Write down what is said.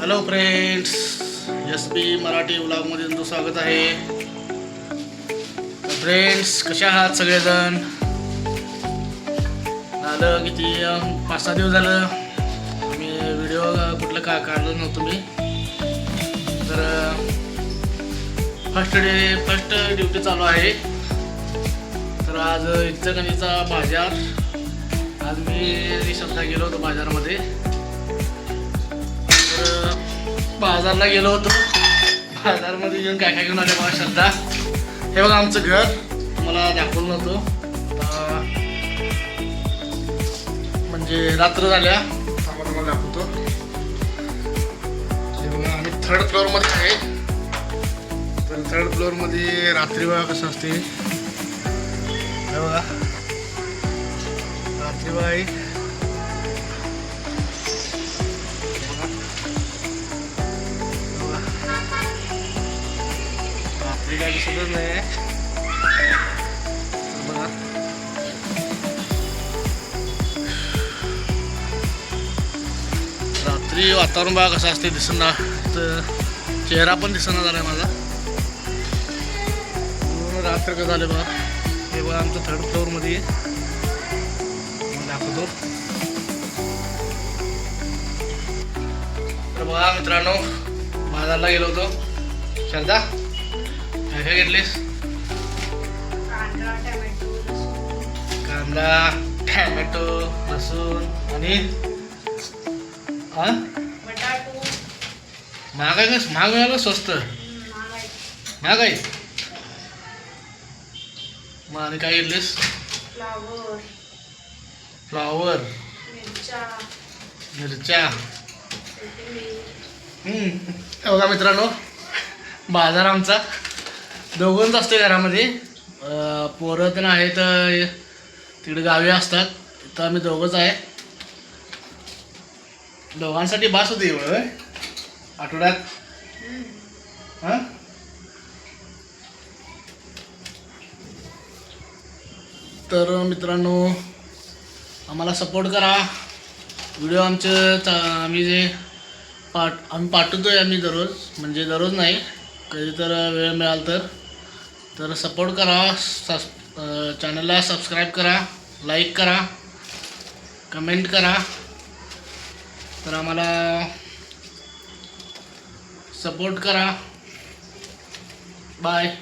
Hello friends S B Marathi व्लॉगमध्ये तुमचं स्वागत आहे. फ्रेंड्स कसे आहात सगळेजण? झालं किती पाच सहा दिवस झालं. मी व्हिडिओ कुठलं का काढलं नव्हतं मी. तर फर्स्ट डे फर्स्ट ड्युटी चालू आहे. तर आज इचकणीचा बाजार. आज मी श्रद्धा गेलो होतो बाजारामध्ये. बाजारला गेलो होतो. बाजारमध्ये येऊन काय काय घेऊन आले बघा श्रद्धा. हे बघा आमचं घर. तुम्हाला दाखवलं नव्हतं. म्हणजे रात्र झाल्या. आम्हाला तुम्हाला दाखवतो. हे बघा आम्ही थर्ड फ्लोअरमध्ये आहे. तर थर्ड फ्लोअरमध्ये रात्री बघा कसं असते. हे बघा. रात्री बघा ही रात्री नाही. बघा रात्री वातावरण बघा कसं असते दिसणार तर चेहरा पण दिसणार झालाय माझा. रात्र कसं झालं बघा. हे बघा आमचं थर्ड फ्लोअरमध्ये आहे. दाखवतो. तर बघा मित्रांनो बाजारला गेलो होतो. शरदा? काय घेतलीस कांदा टमॅटो लसूण कांदा टॅमॅटो लसूण आणि हा महाग आहे का महाग मिळालं स्वस्त महाग आहे मग आणि काय घेतलीस फ्लावर फ्लॉवर मिरच्या मिरच्या. हे मित्रांनो बाजार आमचा दोघंच असते घरामध्ये. पोरं तर आहेत तिकडे गावी असतात. तर आम्ही दोघंच आहे. दोघांसाठी बास होते एवढं आठवड्यात. हां? तर मित्रांनो आम्हाला सपोर्ट करा. व्हिडिओ आमचे चा आम्ही जे पाठ आम्ही पाठवतोय आम्ही दररोज. म्हणजे दररोज नाही. कधी तर वेळ मिळाल तर. तर सपोर्ट करा सस चॅनलला सबस्क्राईब करा लाईक करा कमेंट करा. तर आम्हाला सपोर्ट करा. बाय